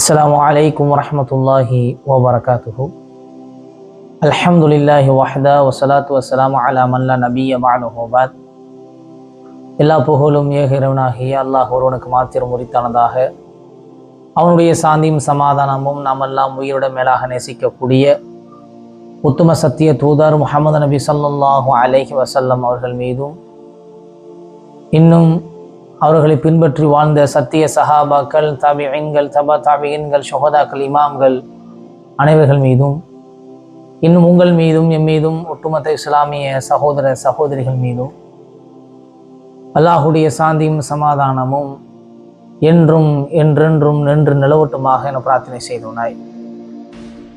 السلام عليكم ورحمة الله وبركاته الحمد لله وحده والصلاة والسلام على من لا نبي بعده وبعد எல்லா புகழும் ஏகிறவனாகிய அல்லாஹ் ஒருவனுக்கு மாத்திரம் உரித்தானதாக அவனுடைய சாந்தியும் சமாதானமும் நாமெல்லாம் உயிரோட மேலாக நேசிக்கக்கூடிய உத்தம சத்திய தூதர் முகமது நபி ஸல்லல்லாஹு அலைஹி வஸல்லம் அவர்கள் மீதும் இன்னும் அவர்களை பின்பற்றி வாழ்ந்த சத்திய சஹாபாக்கள் தாபியன்கள் தபா தாபியன்கள் ஷொஹதாக்கள் இமாம்கள் அனைவர்கள் மீதும் இன்னும் உங்கள் மீதும் எம் மீதும் ஒட்டுமொத்த இஸ்லாமிய சகோதர சகோதரிகள் மீதும் அல்லாஹுடைய சாந்தியும் சமாதானமும் என்றும் என்றென்றும் நின்று நிலவட்டுமாக என பிரார்த்தனை செய்துள்ளாய்.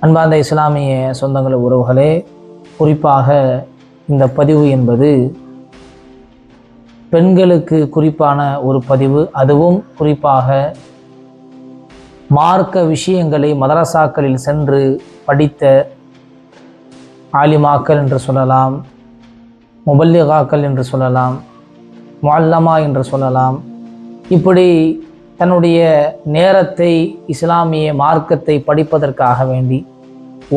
அன்பார்ந்த இஸ்லாமிய சொந்தங்கள உறவுகளே குறிப்பாக இந்த பதிவு என்பது பெண்களுக்கு குறிப்பான ஒரு பதிவு. அதுவும் குறிப்பாக மார்க்க விஷயங்களை மதரசாக்களில் சென்று படித்த ஆலிமாக்கள் என்று சொல்லலாம் முபல்லிகாக்கள் என்று சொல்லலாம் முல்லமா என்று சொல்லலாம். இப்படி தன்னுடைய நேரத்தை இஸ்லாமிய மார்க்கத்தை படிப்பதற்காக வேண்டி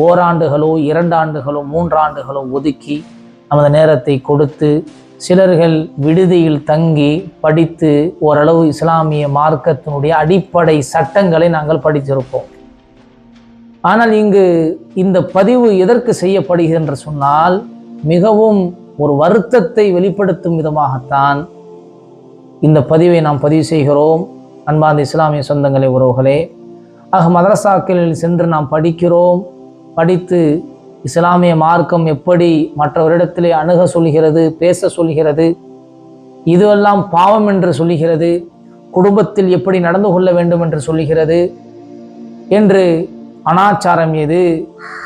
ஓராண்டுகளோ இரண்டாண்டுகளோ மூன்றாண்டுகளோ ஒதுக்கி நமது நேரத்தை கொடுத்து சிலர்கள் விடுதியில் தங்கி படித்து ஓரளவு இஸ்லாமிய மார்க்கத்தினுடைய அடிப்படை சட்டங்களை நாங்கள் படித்திருப்போம். ஆனால் இங்கு இந்த பதிவு எதற்கு செய்யப்படுகிறது என்று சொன்னால் மிகவும் ஒரு வருத்தத்தை வெளிப்படுத்தும் விதமாகத்தான் இந்த பதிவை நாம் பதிவு செய்கிறோம். அன்பார்ந்த இஸ்லாமிய சொந்தங்களை உறவுகளே ஆக மதரசாக்களில் சென்று நாம் படிக்கிறோம். படித்து இஸ்லாமிய மார்க்கம் எப்படி மற்றவரிடத்திலே அணுக சொல்கிறது பேச சொல்கிறது இதுவெல்லாம் பாவம் என்று சொல்லுகிறது குடும்பத்தில் எப்படி நடந்து கொள்ள வேண்டும் என்று சொல்லுகிறது என்று அனாச்சாரம் எது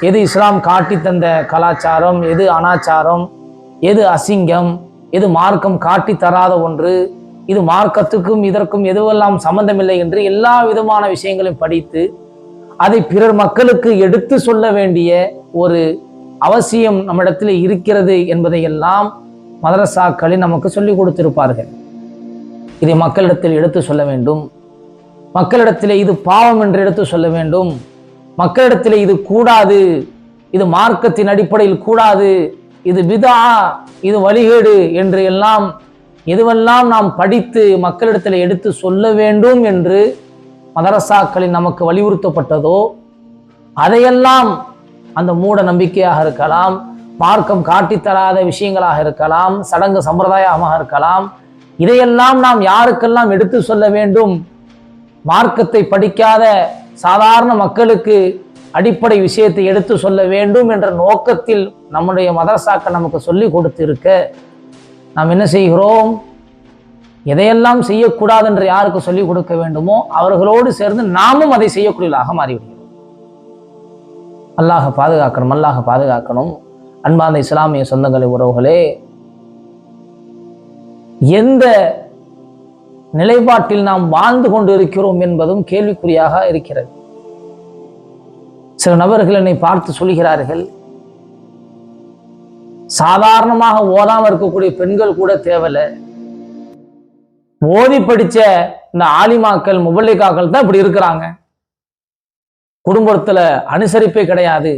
எது இஸ்லாம் காட்டி தந்த கலாச்சாரம் எது அனாச்சாரம் எது அசிங்கம் எது மார்க்கம் காட்டி தராத ஒன்று இது மார்க்கத்துக்கும் இதற்கும் எதுவெல்லாம் சம்பந்தமில்லை என்று எல்லா விதமான விஷயங்களையும் படித்து அதை பிறர் மக்களுக்கு எடுத்து சொல்ல வேண்டிய ஒரு அவசியம் நம்மிடத்தில் இருக்கிறது என்பதையெல்லாம் மதரசாக்களில் நமக்கு சொல்லிக் கொடுத்திருப்பார்கள். இதை மக்களிடத்தில் எடுத்து சொல்ல வேண்டும். மக்களிடத்தில் இது பாவம் என்று எடுத்து சொல்ல வேண்டும். மக்களிடத்தில் இது கூடாது. இது மார்க்கத்தின் அடிப்படையில் கூடாது. இது விதா இது வழிகேடு என்று எல்லாம் எதுவெல்லாம் நாம் படித்து மக்களிடத்தில் எடுத்து சொல்ல வேண்டும் என்று மதரசாக்களில் நமக்கு வலியுறுத்தப்பட்டதோ அதையெல்லாம் அந்த மூட நம்பிக்கையாக இருக்கலாம் மார்க்கம் காட்டித்தராத விஷயங்களாக இருக்கலாம் சடங்கு சம்பிரதாயமாக இருக்கலாம். இதையெல்லாம் நாம் யாருக்கெல்லாம் எடுத்து சொல்ல வேண்டும்? மார்க்கத்தை படிக்காத சாதாரண மக்களுக்கு அடிப்படை விஷயத்தை எடுத்து சொல்ல வேண்டும் என்ற நோக்கத்தில் நம்முடைய மதரசாக்கள் நமக்கு சொல்லி கொடுத்திருக்க நாம் என்ன செய்கிறோம்? எதையெல்லாம் செய்யக்கூடாது என்று யாருக்கு சொல்லிக் கொடுக்க வேண்டுமோ அவர்களோடு சேர்ந்து நாமும் அதை செய்யக்கூடியவர்களாக மாறிவிடுகிறோம். அல்லாஹ பாதுகாக்கணும் அல்லாஹ் பாதுகாக்கணும். அன்பார்ந்த இஸ்லாமிய சொந்தங்களை உறவுகளே எந்த நிலைப்பாட்டில் நாம் வாழ்ந்து கொண்டு இருக்கிறோம் என்பதும் கேள்விக்குறியாக இருக்கிறது. சில நபர்கள் என்னை பார்த்து சொல்கிறார்கள் சாதாரணமாக ஓதாமல் இருக்கக்கூடிய பெண்கள் கூட தேவையில்லை. ஓதி படிச்ச இந்த ஆலிமாக்கள் முபல்லிகாக்கள் தான் இப்படி இருக்கிறாங்க. குடும்பத்துல அனுசரிப்பே கிடையாது.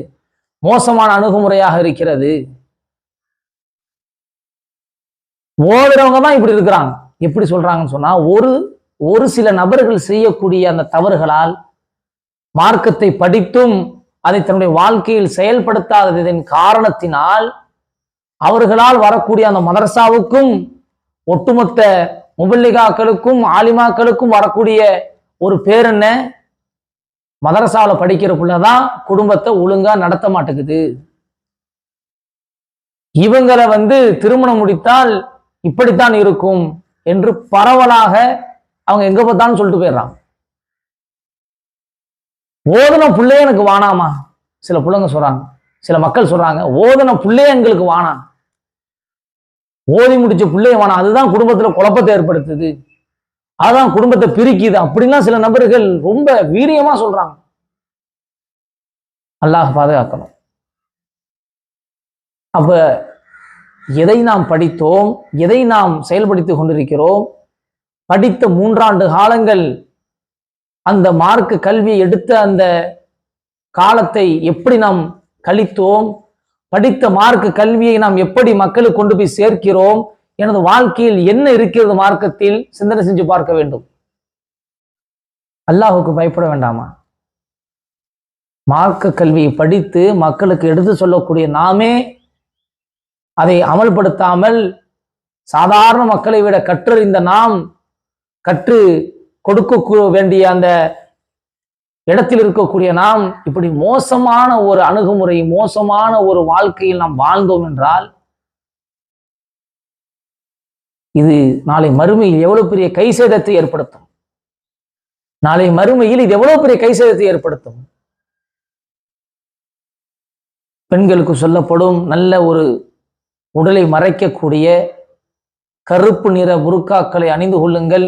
மோசமான அணுகுமுறையாக இருக்கிறது. ஓதுறவங்க தான் இப்படி இருக்கிறாங்க. எப்படி சொல்றாங்கன்னு சொன்னா ஒரு ஒரு சில நபர்கள் செய்யக்கூடிய அந்த தவறுகளால் மார்க்கத்தை படித்தும் அதை தன்னுடைய வாழ்க்கையில் செயல்படுத்தாததின் காரணத்தினால் அவர்களால் வரக்கூடிய அந்த மதரசாவுக்கும் ஒட்டுமொத்த முபல்லிகாக்களுக்கும் ஆலிமாக்களுக்கும் வரக்கூடிய ஒரு பேர் என்ன? மதரசாவில் படிக்கிற பிள்ளைதான் குடும்பத்தை ஒழுங்கா நடத்த மாட்டேங்குது. இவங்களை வந்து திருமணம் முடித்தால் இப்படித்தான் இருக்கும் என்று பரவலாக அவங்க எங்க பார்த்தாலும் சொல்லிட்டு போயிடுறாங்க ஓதுன பிள்ளைய எனக்கு வானாமா? சில பிள்ளைங்க சொல்றாங்க. சில மக்கள் சொல்றாங்க ஓதுன பிள்ளைய எங்களுக்கு வானா? ஓதி முடிச்ச பிள்ளைய வேணாம் அதுதான் குடும்பத்துல குழப்பத்தை ஏற்படுத்துது. அதான் குடும்பத்தை பிரிக்குது. அப்படின்லாம் சில நபர்கள் ரொம்ப வீரியமா சொல்றாங்க. அல்லாஹ் பாதுகாக்கணும். அப்ப எதை நாம் படித்தோம் எதை நாம் செயல்படுத்திக் கொண்டிருக்கிறோம் படித்த மூன்றாண்டு காலங்கள் அந்த மார்க்கு கல்வியை எடுத்த அந்த காலத்தை எப்படி நாம் கழித்தோம் படித்த மார்க்க கல்வியை நாம் எப்படி மக்களுக்கு கொண்டு போய் சேர்க்கிறோம்? எனது வாழ்க்கையில் என்ன இருக்கிறது மார்க்கத்தில்? சிந்தனை செஞ்சு பார்க்க வேண்டும். அல்லாஹுக்கு பயப்பட வேண்டாமா? மார்க்க கல்வியை படித்து மக்களுக்கு எடுத்து சொல்லக்கூடிய நாமே அதை அமல்படுத்தாமல் சாதாரண மக்களை விட கற்றறிந்த நாம் கற்று கொடுக்க வேண்டிய அந்த இடத்தில் இருக்கக்கூடிய நாம் இப்படி மோசமான ஒரு அணுகுமுறை மோசமான ஒரு வாழ்க்கையில் நாம் வாழ்ந்தோம் என்றால் இது நாளை மறுமையில் எவ்வளவு பெரிய கை சேதத்தை ஏற்படுத்தும்? நாளை மறுமையில் இது எவ்வளவு பெரிய கை சேதத்தை ஏற்படுத்தும்? பெண்களுக்கு சொல்லப்படும் நல்ல ஒரு உடலை மறைக்கக்கூடிய கருப்பு நிற புருக்காக்களை அணிந்து கொள்ளுங்கள்.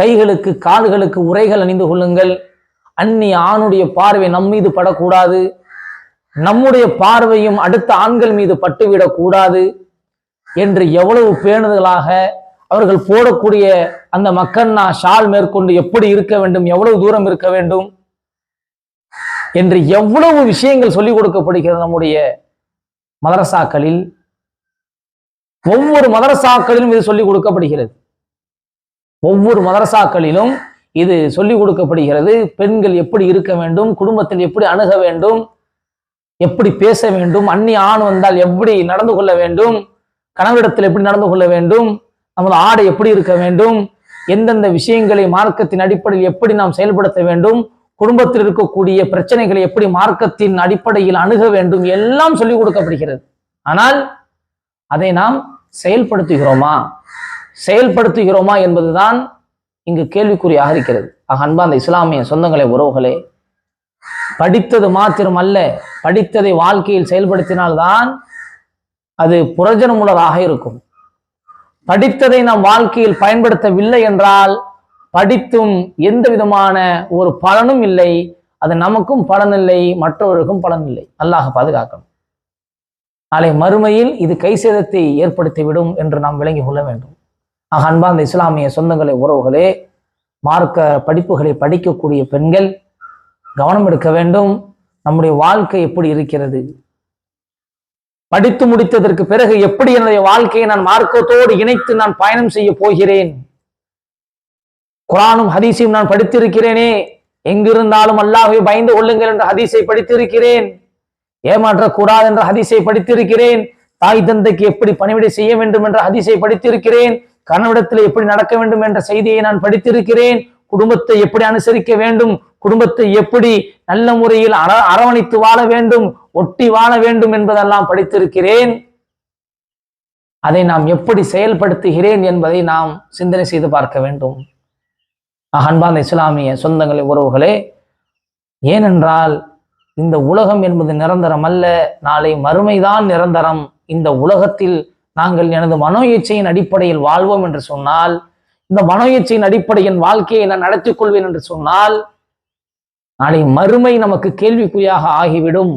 கைகளுக்கு கால்களுக்கு உரைகள் அணிந்து கொள்ளுங்கள். அந்நிய ஆணுடைய பார்வை நம் மீது படக்கூடாது. நம்முடைய பார்வையும் அடுத்த ஆண்கள் மீது பட்டுவிடக்கூடாது என்று எவ்வளவு பேணுதலாக அவர்கள் போடக்கூடிய அந்த மக்கன்னா ஷால் மேற்கொண்டு எப்படி இருக்க வேண்டும் எவ்வளவு தூரம் இருக்க வேண்டும் என்று எவ்வளவு விஷயங்கள் சொல்லிக் கொடுக்கப்படுகிறது நம்முடைய மதரசாக்களில். ஒவ்வொரு மதரசாக்களிலும் இது சொல்லிக் கொடுக்கப்படுகிறது. ஒவ்வொரு மதரசாக்களிலும் இது சொல்லிக் கொடுக்கப்படுகிறது. பெண்கள் எப்படி இருக்க வேண்டும்? குடும்பத்தில் எப்படி அணுக வேண்டும்? எப்படி பேச வேண்டும்? அந்நி ஆண் வந்தால் எப்படி நடந்து கொள்ள வேண்டும்? கணவரிடத்தில் எப்படி நடந்து கொள்ள வேண்டும்? நமது ஆடை எப்படி இருக்க வேண்டும்? எந்தெந்த விஷயங்களை மார்க்கத்தின் அடிப்படையில் எப்படி நாம் செயல்படுத்த வேண்டும்? குடும்பத்தில் இருக்கக்கூடிய பிரச்சனைகளை எப்படி மார்க்கத்தின் அடிப்படையில் அணுக வேண்டும்? எல்லாம் சொல்லிக் கொடுக்கப்படுகிறது. ஆனால் அதை நாம் செயல்படுத்துகிறோமா? செயல்படுத்துகிறோமா என்பதுதான் இங்கு கேள்விக்குறியாக இருக்கிறது ஆக அன்பா அந்த இஸ்லாமிய சொந்தங்களே உறவுகளே படித்தது மாத்திரம் அல்ல படித்ததை வாழ்க்கையில் செயல்படுத்தினால்தான் அது புரஜனமுள்ளதாக இருக்கும். படித்ததை நாம் வாழ்க்கையில் பயன்படுத்தவில்லை என்றால் படித்தும் எந்த விதமான ஒரு பலனும் இல்லை. அது நமக்கும் பலன் இல்லை மற்றவர்களுக்கும் பலன் இல்லை அல்லாஹ் பாதுகாக்கணும். நாளை மறுமையில் இது கை சேதத்தை ஏற்படுத்திவிடும் என்று நாம் விளங்கிக் கொள்ள வேண்டும். ஆக அன்பார்ந்த இஸ்லாமிய சொந்தங்களை உறவுகளே மார்க்க படிப்புகளை படிக்கக்கூடிய பெண்கள் கவனம் எடுக்க வேண்டும். நம்முடைய வாழ்க்கை எப்படி இருக்கிறது? படித்து முடித்ததற்கு பிறகு எப்படி என்னுடைய வாழ்க்கையை நான் மார்க்கத்தோடு இணைத்து நான் பயணம் செய்ய போகிறேன்? குரானும் ஹதீஸையும் நான் படித்திருக்கிறேனே. எங்கிருந்தாலும் அல்லாஹை பயந்து கொள்ளுங்கள் என்ற ஹதீஸை படித்திருக்கிறேன். ஏமாற்றக்கூடாது என்ற ஹதீஸை படித்திருக்கிறேன். தாய் தந்தைக்கு எப்படி பணிவிடை செய்ய வேண்டும் என்ற ஹதீஸை படித்திருக்கிறேன். கணவிடத்தில் எப்படி நடக்க வேண்டும் என்ற செய்தியை நான் படித்திருக்கிறேன். குடும்பத்தை எப்படி அனுசரிக்க வேண்டும்? குடும்பத்தை எப்படி நல்ல முறையில் அர அரவணைத்து வாழ வேண்டும்? ஒட்டி வாழ வேண்டும் என்பதெல்லாம் படித்திருக்கிறேன். அதை நாம் எப்படி செயல்படுத்துகிறேன் என்பதை நாம் சிந்தனை செய்து பார்க்க வேண்டும். அன்பான இஸ்லாமிய சொந்தங்களை உறவுகளே ஏனென்றால் இந்த உலகம் என்பது நிரந்தரம் அல்ல நாளை மறுமைதான் நிரந்தரம். இந்த உலகத்தில் நாங்கள் எனது மனோ இச்சையின் அடிப்படையில் வாழ்வோம் என்று சொன்னால் இந்த மனோ இச்சையின் அடிப்படையில் வாழ்க்கையை நான் நடத்தி கொள்வேன் என்று சொன்னால் நாளை மறுமை நமக்கு கேள்விக்குறியாக ஆகிவிடும்.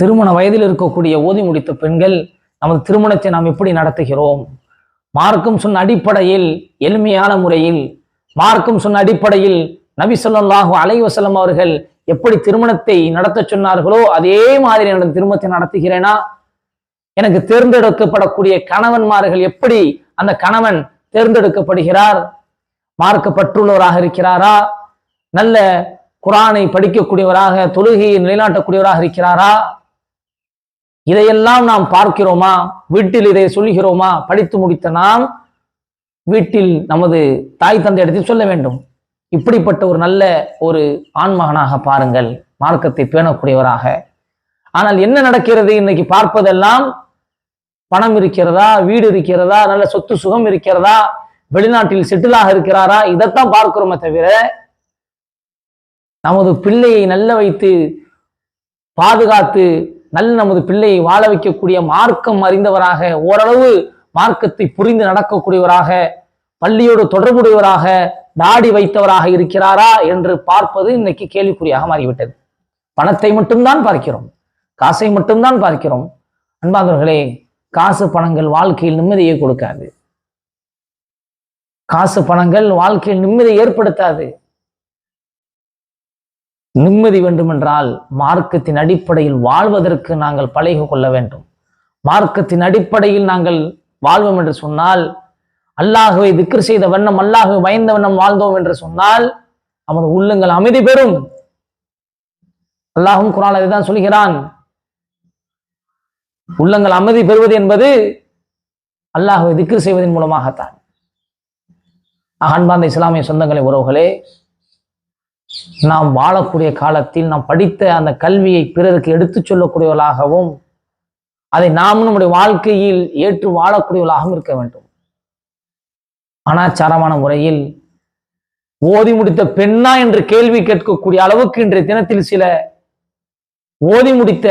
திருமண வயதில் இருக்கக்கூடிய ஓதி முடித்த பெண்கள் நமது திருமணத்தை நாம் எப்படி நடத்துகிறோம்? மார்க்கம் சொன்ன அடிப்படையில் எளிமையான முறையில் மார்க்கம் சொன்ன அடிப்படையில் நபி சொல்லாஹு அலைவசலம் அவர்கள் எப்படி திருமணத்தை நடத்த சொன்னார்களோ அதே மாதிரி என்னுடன் திருமணத்தை நடத்துகிறேனா? எனக்கு தேர்ந்தெடுக்கப்படக்கூடிய கணவன்மார்கள் எப்படி அந்த கணவன் தேர்ந்தெடுக்கப்படுகிறார்? மார்க்கப்பட்டுள்ளவராக இருக்கிறாரா? நல்ல குரானை படிக்கக்கூடியவராக தொழுகையை நிலைநாட்டக்கூடியவராக இருக்கிறாரா? இதையெல்லாம் நாம் பார்க்கிறோமா? வீட்டில் இதை சொல்கிறோமா படித்து முடித்த நாம் வீட்டில் நமது தாய் தந்தை இடத்தில் சொல்ல வேண்டும். இப்படிப்பட்ட ஒரு நல்ல ஒரு ஆண்மகனாக பாருங்கள். மார்க்கத்தை பேணக்கூடியவராக. ஆனால் என்ன நடக்கிறது? இன்னைக்கு பார்ப்பதெல்லாம் பணம் இருக்கிறதா? வீடு இருக்கிறதா? நல்ல சொத்து சுகம் இருக்கிறதா? வெளிநாட்டில் செட்டிலாக இருக்கிறாரா? இதைத்தான் பார்க்கிறோமே தவிர நமது பிள்ளையை நல்ல வைத்து பாதுகாத்து நல்ல நமது பிள்ளையை வாழ வைக்கக்கூடிய மார்க்கம் அறிந்தவராக ஓரளவு மார்க்கத்தை புரிந்து நடக்கக்கூடியவராக பள்ளியோடு தொடர்புடையவராக தாடி வைத்தவராக இருக்கிறாரா என்று பார்ப்பது இன்னைக்கு கேள்விக்குறியாக மாறிவிட்டது. பணத்தை மட்டும்தான் பார்க்கிறோம். காசை மட்டும்தான் பார்க்கிறோம். அன்பாந்தவர்களே காசு பணங்கள் வாழ்க்கையில் நிம்மதியை கொடுக்காது. காசு பணங்கள் வாழ்க்கையில் நிம்மதி ஏற்படுத்தாது. நிம்மதி வேண்டுமென்றால் மார்க்கத்தின் அடிப்படையில் வாழ்வதற்கு நாங்கள் பழகி கொள்ள வேண்டும். மார்க்கத்தின் அடிப்படையில் நாங்கள் வாழ்வோம் என்று சொன்னால் அல்லாஹுவை திக்ர் செய்த வண்ணம் அல்லாஹுவை பயந்த வண்ணம் வாழ்ந்தோம் என்று சொன்னால் நமது உள்ளங்கள் அமைதி பெறும். அல்லாஹும் குரான் அதுதான் சொல்கிறான். உள்ளங்கள் அமைதி பெறுவது என்பது அல்லாஹுவை திக்ர் செய்வதன் மூலமாகத்தான். அன்பார்ந்த இஸ்லாமிய சொந்தங்களை உறவுகளே நாம் வாழக்கூடிய காலத்தில் நாம் படித்த அந்த கல்வியை பிறருக்கு எடுத்துச் சொல்லக்கூடியவர்களாகவும் அதை நாம் நம்முடைய வாழ்க்கையில் ஏற்று வாழக்கூடியவர்களாகவும் இருக்க வேண்டும். அனாச்சாரமான முறையில் ஓதி முடித்த பெண்ணா என்று கேள்வி கேட்கக்கூடிய அளவுக்கு இன்றைய தினத்தில் சில ஓதி முடித்த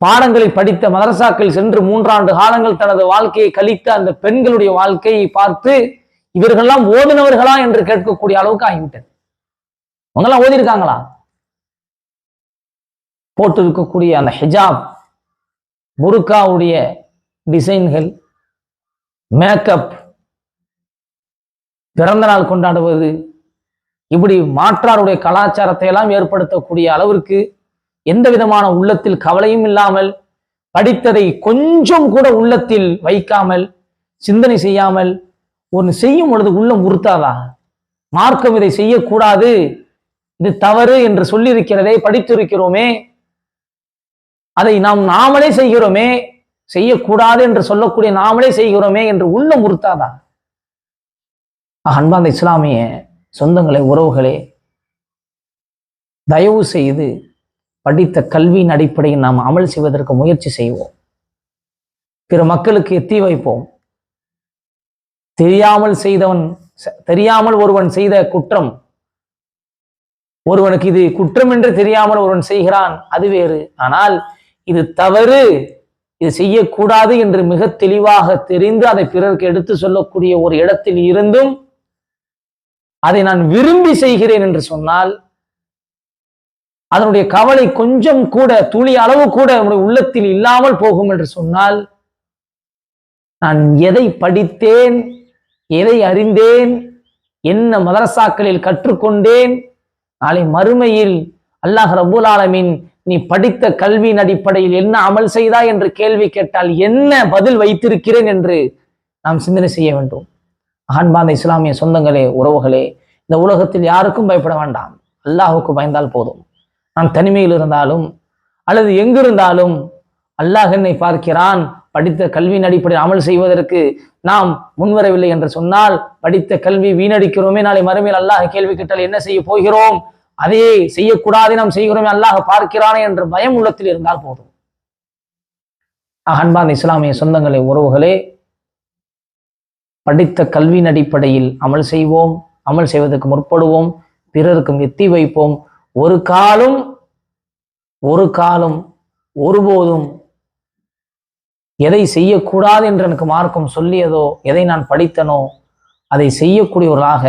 பாடங்களை படித்த மதரசாக்கள் சென்று மூன்றாண்டு காலங்கள் தனது வாழ்க்கையை கழித்த அந்த பெண்களுடைய வாழ்க்கையை பார்த்து இவர்கள்லாம் ஓதினவர்களா என்று கேட்கக்கூடிய அளவுக்கு ஆகிவிட்டது. அவங்கெல்லாம் ஓதி இருக்காங்களா போட்டு இருக்கக்கூடிய அந்த ஹிஜாப் புருக்காவுடைய டிசைன்கள் மேக்கப் பிறந்த நாள் கொண்டாடுவது இப்படி மாற்றாருடைய கலாச்சாரத்தை எல்லாம் ஏற்படுத்தக்கூடிய அளவிற்கு எந்த விதமான உள்ளத்தில் கவலையும் இல்லாமல் படித்ததை கொஞ்சம் கூட உள்ளத்தில் வைக்காமல் சிந்தனை செய்யாமல் ஒன்று செய்யும் பொழுது உள்ளம் உறுத்தாதா? மார்க்கம் இதை செய்யக்கூடாது. இது தவறு என்று சொல்லியிருக்கிறதே படித்திருக்கிறோமே. அதை நாம் நாமளே செய்கிறோமே. செய்யக்கூடாது என்று சொல்லக்கூடிய நாமளே செய்கிறோமே என்று உள்ளம் உறுத்தாதான் அன்பாந்த இஸ்லாமிய சொந்தங்களே உறவுகளே தயவு செய்து படித்த கல்வியின் அடிப்படையில் நாம் அமல் செய்வதற்கு முயற்சி செய்வோம். பிற மக்களுக்கு எத்தி வைப்போம். தெரியாமல் செய்தவன் தெரியாமல் ஒருவன் செய்த குற்றம் ஒருவனுக்கு இது குற்றம் என்று தெரியாமல் ஒருவன் செய்கிறான் அது வேறு. ஆனால் இது தவறு. இது செய்யக்கூடாது என்று மிக தெளிவாக தெரிந்து அதை பிறருக்கு எடுத்து சொல்லக்கூடிய ஒரு இடத்தில் இருந்தும் அதை நான் விரும்பி செய்கிறேன் என்று சொன்னால் அதனுடைய கவலை கொஞ்சம் கூட துளி அளவு கூட நம்முடைய உள்ளத்தில் இல்லாமல் போகும் என்று சொன்னால் நான் எதை படித்தேன் எதை அறிந்தேன் என்ன மதரசாக்களில் கற்றுக்கொண்டேன் நாளை மறுமையில் அல்லாஹ் ரபுல் ஆலமின் நீ படித்த கல்வியின் அடிப்படையில் என்ன அமல் செய்தா என்று கேள்வி கேட்டால் என்ன பதில் வைத்திருக்கிறேன் என்று நாம் சிந்தனை செய்ய வேண்டும். அன்பாந்த இஸ்லாமிய சொந்தங்களே உறவுகளே இந்த உலகத்தில் யாருக்கும் பயப்பட வேண்டாம். அல்லாஹுக்கு பயந்தால் போதும். நான் தனிமையில் இருந்தாலும் அல்லது எங்கிருந்தாலும் அல்லாஹ் என்னை பார்க்கிறான். படித்த கல்வியின் அடிப்படையில் அமல் செய்வதற்கு நாம் முன்வரவில்லை என்று சொன்னால் படித்த கல்வி வீணடிக்கிறோமே நாளை மறுமையில் அல்லாஹ் கேள்வி கேட்டால் என்ன செய்ய போகிறோம்? அதையே செய்யக்கூடாது நாம் செய்கிறோமே அல்லாஹ் பார்க்கிறானே என்ற பயம் உள்ளத்தில் இருந்தால் போதும். அன்பான் இஸ்லாமிய சொந்தங்களே உறவுகளே படித்த கல்வியின் அடிப்படையில் அமல் செய்வோம் அமல் செய்வதற்கு முற்படுவோம் பிறருக்கும் எத்தி வைப்போம். ஒரு காலம் ஒரு காலம் ஒருபோதும் எதை செய்யக்கூடாது என்று எனக்கு மார்க்கம் சொல்லியதோ எதை நான் படித்தனோ அதை செய்யக்கூடியவர்களாக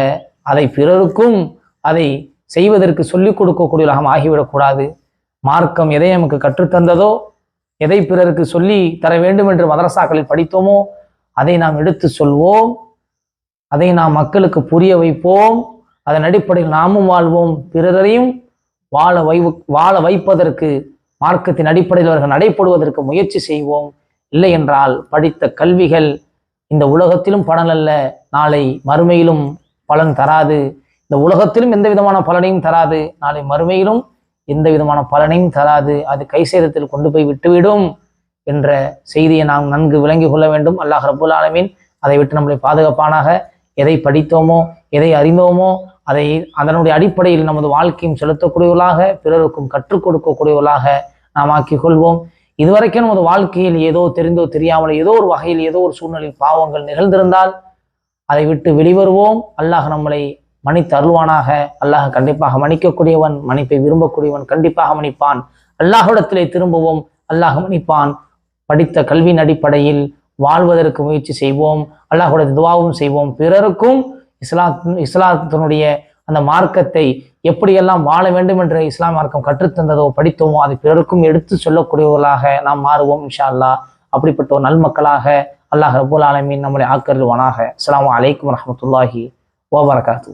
அதை பிறருக்கும் அதை செய்வதற்கு சொல்லிக் கொடுக்கக்கூடியவராக ஆகிவிடக்கூடாது. மார்க்கம் எதை நமக்கு கற்றுத்தந்ததோ எதை பிறருக்கு சொல்லி தர வேண்டும் என்று மதரசாக்களில் படித்தோமோ அதை நாம் எடுத்து சொல்வோம். அதை நாம் மக்களுக்கு புரிய வைப்போம். அதன் அடிப்படையில் நாமும் வாழ்வோம். பிறரையும் வாழ வை வாழ வைப்பதற்கு மார்க்கத்தின் அடிப்படையில் அவர்கள் நடைபெறுவதற்கு முயற்சி செய்வோம். இல்லை என்றால் படித்த கல்விகள் இந்த உலகத்திலும் பலன் அல்ல நாளை மறுமையிலும் பலன் தராது. இந்த உலகத்திலும் எந்த விதமான பலனையும் தராது. நாளை மறுமையிலும் எந்த விதமான பலனையும் தராது. அது கை சேதத்தில் கொண்டு போய் விட்டுவிடும் என்ற செய்தியை நாம் நன்கு விளங்கி கொள்ள வேண்டும். அல்லாஹ் ரபுல் ஆலமீன் அதை விட்டு நம்மளை பாதுகாப்பானாக. எதை படித்தோமோ எதை அறிந்தோமோ அதை அதனுடைய அடிப்படையில் நமது வாழ்க்கையும் செலுத்தக்கூடியவர்களாக பிறருக்கும் கற்றுக் கொடுக்கக்கூடியவர்களாக நாம் ஆக்கிக் கொள்வோம். இதுவரைக்கும் நமது வாழ்க்கையில் ஏதோ தெரிந்தோ தெரியாமல் ஏதோ ஒரு வகையில் ஏதோ ஒரு சூழ்நிலையில் பாவங்கள் நிகழ்ந்திருந்தால் அதை விட்டு வெளிவருவோம். அல்லாஹ் நம்மளை மன்னித்து அருள்வானாக அல்லாஹ் கண்டிப்பாக மன்னிக்கக்கூடியவன் மன்னிப்பை விரும்பக்கூடியவன் கண்டிப்பாக மன்னிப்பான். அல்லாஹுடத்திலே திரும்புவோம் அல்லாஹ் மன்னிப்பான். படித்த கல்வியின் அடிப்படையில் வாழ்வதற்கு முயற்சி செய்வோம் அல்லாஹோட துவாவும் செய்வோம். பிறருக்கும் இஸ்லாத் இஸ்லாத்தினுடைய அந்த மார்க்கத்தை எப்படியெல்லாம் வாழ வேண்டும் என்று இஸ்லாம் மார்க்கம் கற்றுத்தந்ததோ படித்தோமோ அதை பிறருக்கும் எடுத்து சொல்லக்கூடியவர்களாக நாம் மாறுவோம் இன்ஷா அல்லாஹ் அப்படிப்பட்ட ஒரு நல்மக்களாக அல்லாஹ் ரபுல் ஆலமின் நம்மளை ஆக்கருவானாக அஸ்லாம் அலைக்கும் வரஹ்மத்துல்லாஹி வபரகாத்து.